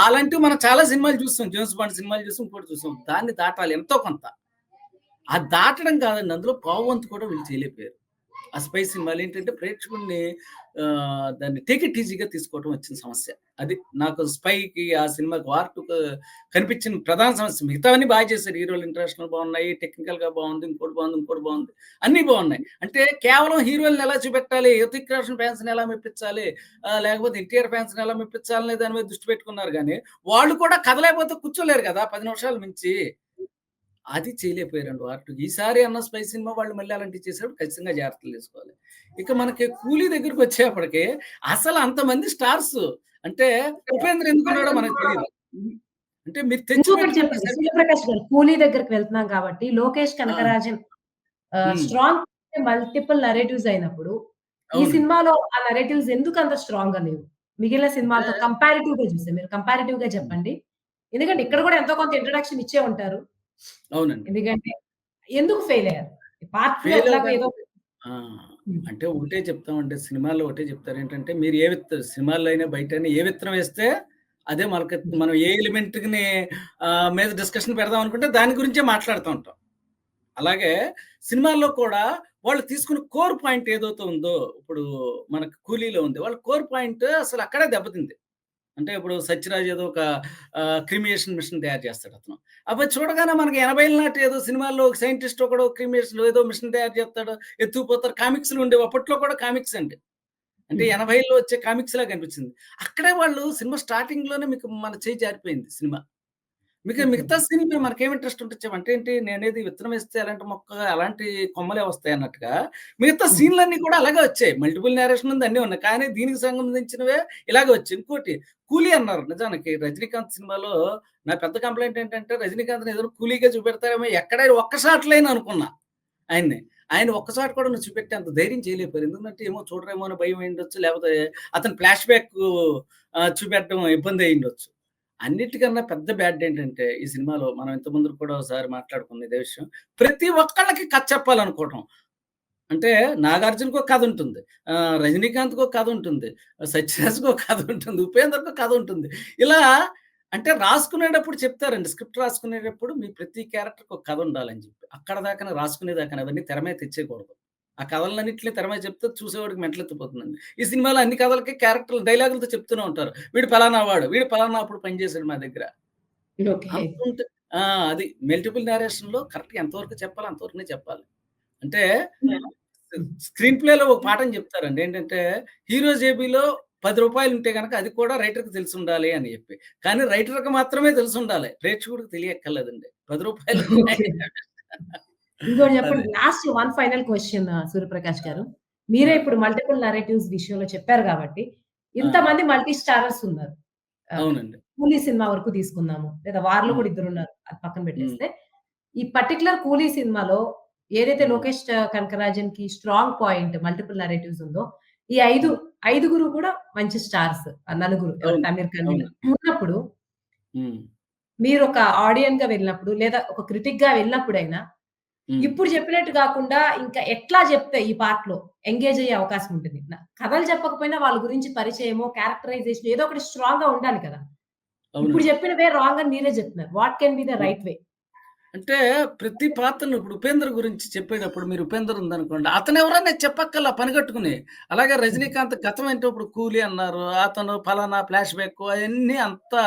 అలాంటివి మనం చాలా సినిమాలు చూసాం. 'జేమ్స్ బాండ్' సినిమాలు చూసాం. ఇంకోటి చూసాం. దాన్ని దాటాలి ఎంతో కొంత. ఆ దాటడం కాదండి. అందులో పావువంతు కూడా వీళ్ళు చేయలేకపోయారు. ఆ 'స్పై' సినిమాలు ఏంటంటే ప్రేక్షకుడిని దాన్ని టికెట్ ఈజీగా తీసుకోవటం వచ్చిన సమస్య. అది నాకు 'స్పై'కి ఆ సినిమాకి 'వార్ 2' కనిపించిన ప్రధాన సమస్య. మిగతావన్నీ బాగా చేశారు. హీరోలు ఇంటర్నేషనల్ బాగున్నాయి. టెక్నికల్‌గా బాగుంది. ఇంకోటి బాగుంది. ఇంకోటి బాగుంది. అన్నీ బాగున్నాయి. అంటే కేవలం హీరోలని ఎలా చూపెట్టాలి? యుతిక్ రోషన్ ఫ్యాన్స్‌ని ఎలా మెప్పించాలి? లేకపోతే ఎన్టీఆర్ ఫ్యాన్స్‌ని ఎలా మెప్పించాలనే దాని మీద దృష్టి పెట్టుకున్నారు కానీ వాళ్ళు కూడా కదలేకపోతే కూర్చోలేరు కదా! పది నిమిషాలు మించి. అది చేయలేకపోయారండి 'వార్ 2' ఈసారి అన్న 'స్పై' సినిమా వాళ్ళు మళ్ళీ అలాంటివి చేసినప్పుడు ఖచ్చితంగా జాగ్రత్తలు తీసుకోవాలి. ఇక మనకి 'కూలీ' దగ్గరికొచ్చేప్పటికి అసలు అంతమంది స్టార్స్ అంటే ఉపేంద్ర ఎందుకున్నాడో మనకు తెలీదు. అంటే మీరు. 'సూర్యప్రకాష్' గారు 'కూలీ' దగ్గరికి వెళ్తున్నాం కాబట్టి 'Lokesh! Kanagarajan'. Strong multiple narratives అయినప్పుడు, ఈ. సినిమాలో ఆ నరేటివ్స్ ఎందుకు అంత స్ట్రాంగ్‌గా లేవు? మిగిలిన సినిమాలతో అంటే కంపారిటివ్‌గా చూస్తే మీరు కంపారిటివ్‌గా హ్మ్. చెప్పండి. ఎందుకంటే ఇక్కడ. కూడా ఎంతో కొంత ఇంట్రడక్షన్ ఇచ్చే ఉంటారు. అవునండి. ఎందుకంటే ఎందుకు ఫెయిల్ అయ్యారు? పార్ట్ 2 ఫెయిల్ ఎట్లాగో ఏదో అవ్వడానికి ఆ! హ్మ్. అంటే ఒకటే చెప్తామండి. సినిమాల్లో ఒకటే చెప్తారు. ఏంటంటే మీరు ఏ విత్ సినిమాల్లో అయినా బయటైనా ఏ విత్తనం వేస్తే అదే హ్మ్. మనం ఏ ఎలిమెంట్‌ని ఆహ్, మీద డిస్కషన్ పెడదాం అనుకుంటే దాని గురించే మాట్లాడుతూ ఉంటాం. అలాగే సినిమాల్లో కూడా వాళ్ళు తీసుకున్న కోర్ పాయింట్ ఏదైతే ఉందో, ఇప్పుడు మనకు 'కూలీలో' ఉంది. వాళ్ళ కోర్ పాయింట్ అసలు అక్కడే దెబ్బతింది. అంటే ఇప్పుడు 'సత్యరాజ్' ఏదో ఒక క్రిమియేషన్ మిషన్ తయారు చేస్తాడు అతను. అవి చూడగానే మనకి 80ల నాటి ఏదో సినిమాల్లో ఒక సైంటిస్ట్ ఒకడు క్రిమియేషన్ ఏదో మిషన్ తయారు చేస్తాడు. ఎత్తుకుపోతారు. కామిక్స్‌లు ఉండేవి. అప్పట్లో కూడా కామిక్స్ అండి. అంటే. 80లో వచ్చే కామిక్స్‌లా కనిపించింది. అక్కడే వాళ్ళు సినిమా స్టార్టింగ్‌లోనే మీకు మన చెయ్యి జారిపోయింది సినిమా. మీకు. మిగతా సీన్ మీద మనకేం ఇంట్రెస్ట్ ఉంటది. అంటే ఏంటి నేనేది విత్తనం వేస్తే ఎలాంటి మొక్క, అలాంటి కొమ్మలే వస్తాయి అన్నట్టుగా, మిగతా. సీన్‌లన్నీ కూడా అలాగే వచ్చాయి. మల్టిపుల్ నేరేషన్ ఉంది అన్నీ ఉన్నాయి. కానీ దీనికి సంబంధించినవే ఇలాగే వచ్చాయి. ఇంకోటి 'కూలీ' అన్నారు నిజానికి 'రజనీకాంత్' సినిమాలో నా పెద్ద కంప్లెయింట్ ఏంటంటే రజనీకాంత్‌ని ఏదో కూలీగా చూపెడతారేమో ఎక్కడైనా ఒక్క షాట్ లేని అనుకున్నా ఆయన్ని. ఆయన ఒక్క షాట్ కూడా నువ్వు చూపెట్టే అంత ధైర్యం చేయలేకపోయారు. ఎందుకంటే ఏమో చూడరేమో అని భయం అయ్యుండొచ్చు. లేకపోతే అతను ఫ్లాష్ బ్యాక్ చూపెట్టడం ఇబ్బంది అయ్యుండొచ్చు. అన్నిటికన్నా పెద్ద బ్యాడ్ ఏంటంటే ఈ సినిమాలో మనం ఇంత ముందు కూడా ఒకసారి మాట్లాడుకున్న ఇదే విషయం. ప్రతి ఒక్కళ్ళకి కథ చెప్పాలనుకోవటం. అంటే 'నాగార్జున'కో కథ ఉంటుంది. ఆహ్, ఒక కథ ఉంటుంది. 'సత్యరాజ్‌కో కథ ఉంటుంది. 'ఉపేందర్‌కో కథ ఉంటుంది.' ఇలా అంటే రాసుకునేటప్పుడు చెప్తారండి. స్క్రిప్ట్ రాసుకునేటప్పుడు మీ ప్రతి క్యారెక్టర్‌కి ఒక కథ ఉండాలని చెప్పి. అక్కడ దాకా రాసుకునేదాకా అవన్నీ తెర మీద తెచ్చేయకూడదు. ఆ కథలన్నిటిని తెర మీద చెప్తే చూసేవాడికి మెంటలెత్తిపోతుందండి. ఈ సినిమాలో అన్ని కథలకి క్యారెక్టర్లు డైలాగులతో చెప్తూనే ఉంటారు. వీడు పలానా వాడు. వీడు పలానా అప్పుడు పనిచేసాడు మా దగ్గర. అది మల్టిపుల్ నేరేషన్‌లో కరెక్ట్‌గా ఎంతవరకు చెప్పాలో అంతవరకునే చెప్పాలి. అంటే. స్క్రీన్ ప్లేలో ఒక పాఠం చెప్తారండి. ఏంటంటే హీరో జేబులో రూ. 10 ఉంటే గనక అది కూడా రైటర్‌కి తెలిసుండాలి అని చెప్పి. కానీ రైటర్‌కి మాత్రమే తెలిసుండాలి. ప్రేక్షకుడికి తెలియక్కర్లేదండి. రూ. 10 <laughs> ఉన్నాయి. ఓకే. ఇంకోటి. చెప్పండి. Last one final question Suryaprakash గారు. మీరే! ఇప్పుడు మల్టిపుల్ నరేటివ్స్ విషయంలో చెప్పారు కాబట్టి! ఇంతమంది మల్టీ స్టారర్స్ ఉన్నారు. అవునండి. 'కూలీ' సినిమా వరకు తీసుకుందాము. లేదా 'వార్‌లో'. కూడా ఇద్దరున్నారు. అది పక్కన. పెట్టేస్తే, ఈ పర్టిక్యులర్ 'కూలీ' సినిమాలో ఏదైతే. 'లోకేష్ కనకరాజన్‌కి' స్ట్రాంగ్ పాయింట్ మల్టిపుల్ నరేటివ్స్ ఉందో, ఈ ఐదు. ఐదుగురు కూడా మంచి స్టార్స్. నలుగురు. 'తమీర్ ఖన్'. ఉన్నప్పుడు హ్మ్. మీరొక ఆడియన్‌గా వెళ్ళినప్పుడు, లేదా ఒక క్రిటిక్‌గా వెళ్ళినప్పుడైనా, హ్మ్. ఇప్పుడు చెప్పినట్టు గాకుండా ఇంకా ఎట్లా చెప్తే ఈ పార్ట్‌లో ఎంగేజ్ అయ్యే అవకాశం ఉంటుంది? కథలు చెప్పకపోయినా వాళ్ళ గురించి పరిచయమో, క్యారెక్టరైజేషన్ ఏదో ఒకటి స్ట్రాంగ్‌గా ఉండాలి కదా! ఇప్పుడు అవునండి. చెప్పినవే రాంగ్ అని మీరే చెప్తున్నారు. What can be the. Right way? అంటే ప్రతి పాత్రను ఇప్పుడు 'ఉపేంద్ర' గురించి చెప్పేటప్పుడు మీరు 'ఉపేంద్ర' ఉందనుకోండి. అతనెవరని చెప్పక్కర్లా పనిగట్టుకుని. అలాగే. 'రజనీకాంత్' గతం ఏంటో ఇప్పుడు 'కూలీ' అన్నారు. అతను ఫలానా ఫ్లాష్ బ్యాక్ అయన్నీ అంతా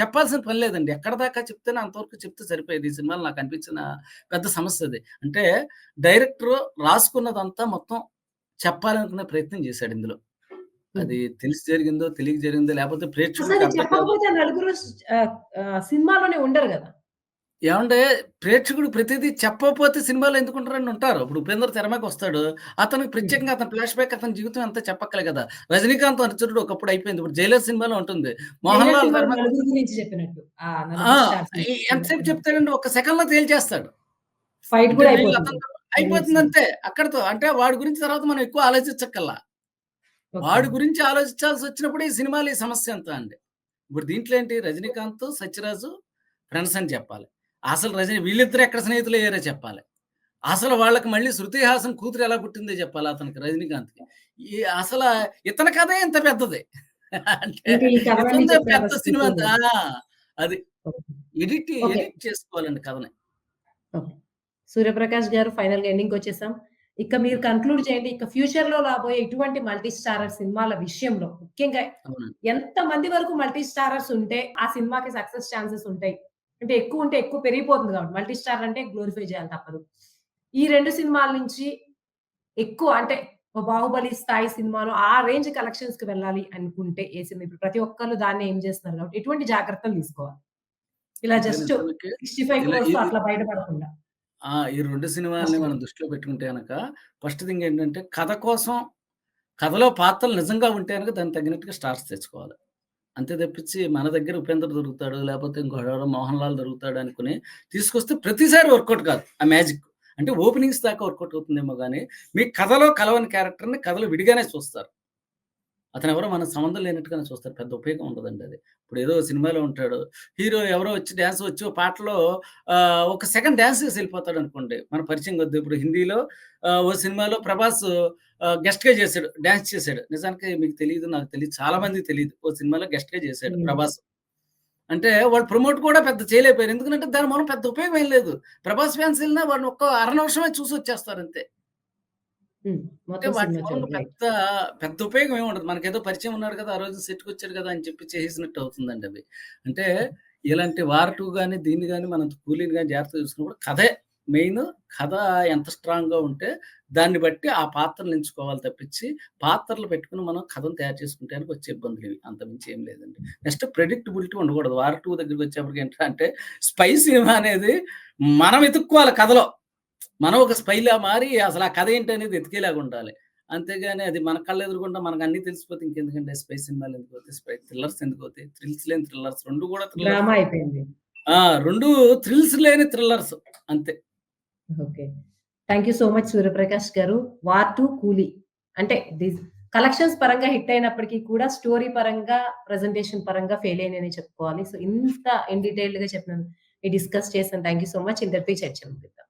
చెప్పాల్సిన పని లేదండి. ఎక్కడి దాకా చెప్తేనే అంతవరకు చెప్తే సరిపోయేది. ఈ సినిమాలో నాకు అనిపించిన పెద్ద సమస్య అది. అంటే డైరెక్టరు రాసుకున్నదంతా మొత్తం చెప్పాలనుకునే ప్రయత్నం చేశాడు ఇందులో. అది తెలిసి జరిగిందో, తెలియక జరిగిందో లేకపోతే కాదో ఆహ్, సినిమాలోనే ఉండరు గదా! ఏవంటే ప్రేక్షకుడు ప్రతిదీ చెప్పకపోతే సినిమాలో ఎందుకుంటారని ఉంటారు. ఇప్పుడు 'ఉపేంద్ర' తెర మీదకొస్తాడు. అతనికి. ప్రత్యేకంగా అతని ఫ్లాష్ బ్యాక్ అతని జీవితం అంతా చెప్పక్కలే కదా! 'రజనీకాంత్' అనుచరుడు ఒకప్పుడు అయిపోయింది. ఇప్పుడు 'జైలర్' సినిమాలో ఉంటుంది. 'మోహన్ లాల్' ఎంతసేపు చెప్తాడండి ఒక్క సెకన్‌లో తేల్చేస్తాడు. ఫైట్ కూడా అయిపోతుంది. అయిపోతుందంతే. అక్కడితో. అంటే వాడి గురించి తర్వాత మనం ఎక్కువ ఆలోచించక్కర్లా. ఓకే. వాడి గురించి ఆలోచించాల్సొచ్చినప్పుడు ఈ సినిమాలో ఈ సమస్య ఎంత అండి. ఇప్పుడు దీంట్లో ఏంటి 'రజనీకాంత్', 'సత్యరాజు' ఫ్రెండ్స్ అని చెప్పాలి. అసలు రజనీ వీళ్ళిద్దరు ఎక్కడ స్నేహితులయ్యారో చెప్పాలి. అసలు వాళ్ళకి మళ్ళీ 'శృతి హాసన్' కూతురు ఎలా పుట్టిందో చెప్పాలి అతనికి 'రజనీకాంత్‌కి'. ఈ అసల ఇతని కథే ఇంత పెద్దది. అంటే పెద్ద సినిమా! అది. ఎడిట్. ఎడిట్ చేసుకోవాలండి కథని. 'సూర్యప్రకాష్' గారు ఫైనల్‌గా ఎండింగ్‌కొచ్చేసాం. ఇక మీరు కన్క్లూడ్ చేయండి. ఇక ఫ్యూచర్‌లో రాబోయే ఇటువంటి మల్టీ స్టారర్ సినిమాల విషయంలో ముఖ్యంగా. ఎంత మంది వరకు మల్టీ స్టారర్స్ ఉంటే ఆ సినిమాకి సక్సెస్ ఛాన్సెస్ ఉంటాయి? అంటే ఎక్కువ ఉంటే ఎక్కువ పెరిగిపోతుంది కాబట్టి మల్టీ స్టారర్ అంటే గ్లోరిఫై చేయాలి తప్పదు. ఈ 2 సినిమాల నుంచి ఎక్కువ అంటే 'బాహుబలి' స్థాయి సినిమాలో ఆ రేంజ్ కలెక్షన్స్‌కి వెళ్ళాలి అనుకుంటే ఏ సినిమా ఇప్పుడు ప్రతి ఒక్కళ్ళు దాన్నే ఎయిమ్ చేస్తున్నారు కాబట్టి ఎటువంటి జాగ్రత్తలు తీసుకోవాలి? ఇలా జస్ట్ నిజానికి 65 ఇలా క్రోర్స్‌తో ఇది అట్లా బయటపడకుండా. ఆ! ఈ 2 సినిమాల్ని మనం దృష్టిలో పెట్టుకుంటే గనక ఫస్ట్ థింగ్ ఏంటంటే కథ కోసం కథలో పాత్రలు నిజంగా ఉంటే గనక దానికి తగ్గినట్టుగా స్టార్స్ తెచ్చుకోవాలి. అంతే తప్పించి మన దగ్గర 'ఉపేంద్ర' దొరుకుతాడు, లేపోతే ఇంకోడెవడో 'మోహన్ లాల్' దొరుకుతాడు అనుకుని తీసుకొస్తే ప్రతిసారి వర్కౌట్ కాదు ఆ మ్యాజిక్. అంటే ఓపెనింగ్స్ దాకా వర్కౌట్ అవుతుందేమో కానీ మీ కథలో కలవని క్యారెక్టర్‌ని కథలు విడిగానే చూస్తారు. అతనెవరో మనకు సంబంధం లేనట్టుగానే చూస్తారు. పెద్ద ఉపయోగం ఉండదండి అది. ఇప్పుడు ఏదో సినిమాలో ఉంటాడు. హీరో ఎవరో వచ్చి డాన్స్ వచ్చి పాటలో ఒక సెకండ్ డాన్స్ చేసి ఎళ్ళిపోతాడనుకోండి. మన పరిచయం కొద్దీ ఇప్పుడు హిందీలో ఓ సినిమాలో 'ప్రభాస్' గెస్ట్‌గా చేసాడు. డాన్స్ చేసాడు. నిజానికి మీకు తెలీదు, నాకు తెలీదు. చాలా మందికి తెలీదు. ఓ సినిమాలో గెస్ట్‌గా హ్మ్. 'ప్రభాస్.' అంటే వాళ్ళు ప్రమోట్ కూడా పెద్ద చేయలేకపోయారు. ఎందుకంటే దాని మూలం పెద్ద ఉపయోగం ఏం లేదు. 'ప్రభాస్' ఫ్యాన్స్ ఎళ్ళినా వాడిని ఒక్క అర నిమిషమే చూసొచ్చేస్తారంతే. హ్మ్. అంటే మొత్తం వాటి సినిమా మూలంగా చూడరు. రైట్. పెద్ద, పెద్ద ఉపయోగం ఏమి ఉండదు. మనకేదో పరిచయం ఉన్నాడు కదా! ఆ రోజు సెట్‌కొచ్చాడు కదా! అని చెప్పి చేసేసినట్టు అవుతుందండి అవి. అంటే ఇలాంటి 'వార్ 2' గాని, దీన్ని గాని మనం 'కూలీని' గాని జాగ్రత్తగా చూసుకున్నప్పుడు కథే మెయిన్. కథ ఎంత స్ట్రాంగ్‌గా ఉంటే దాన్ని బట్టి ఆ పాత్రలు ఎంచుకోవాలి తప్పించి, పాత్రలు పెట్టుకొని మనం కథను తయారు చేసుకుంటే వచ్చే ఇబ్బందులివి. అంతకుమించి ఏం లేదండి. నెక్స్ట్ ప్రెడిక్టబిలిటీ ఉండకూడదు. 'వార్ 2' దగ్గరికొచ్చేప్పటికి ఏంటంటే స్పై సినిమా అనేది మనం వెతుక్కోవాలి కథలో. మనం ఒక స్పైలా మారి అసలు ఆ కథ ఏంటనేది ఎతికేలాగా ఉండాలి. అంతేగాని అది మన కళ్ళ ఎదురుగుండా మనకు అన్నీ తెలిసిపోతే ఇంకెందుకండి స్పై సినిమాలు ఎందుకవుతాయి? స్పై థ్రిల్లర్స్ ఎందుకవుతాయి? థ్రిల్స్ లేని థ్రిల్లర్స్ 2 కూడా. డ్రామా అయిపోయింది. ఆ! 2 థ్రిల్స్ లేని థ్రిల్లర్స్ అంతే. Okay. Thank you so much Suryaprakash గారు. 'వార్ 2', 'కూలీ' అంటే కలెక్షన్స్ పరంగా హిట్ అయినప్పటికీ కూడా స్టోరీ పరంగా, ప్రెజెంటేషన్ పరంగా ఫెయిల్ అయిందనే చెప్పుకోవాలి. సో ఇంత ఇన్ డీటెయిల్డ్‌గా చెప్పినందుకు డిస్కస్ చేసాను. Thank you so much. ఇంతటితో ఈ చర్చ ముగిద్దాం.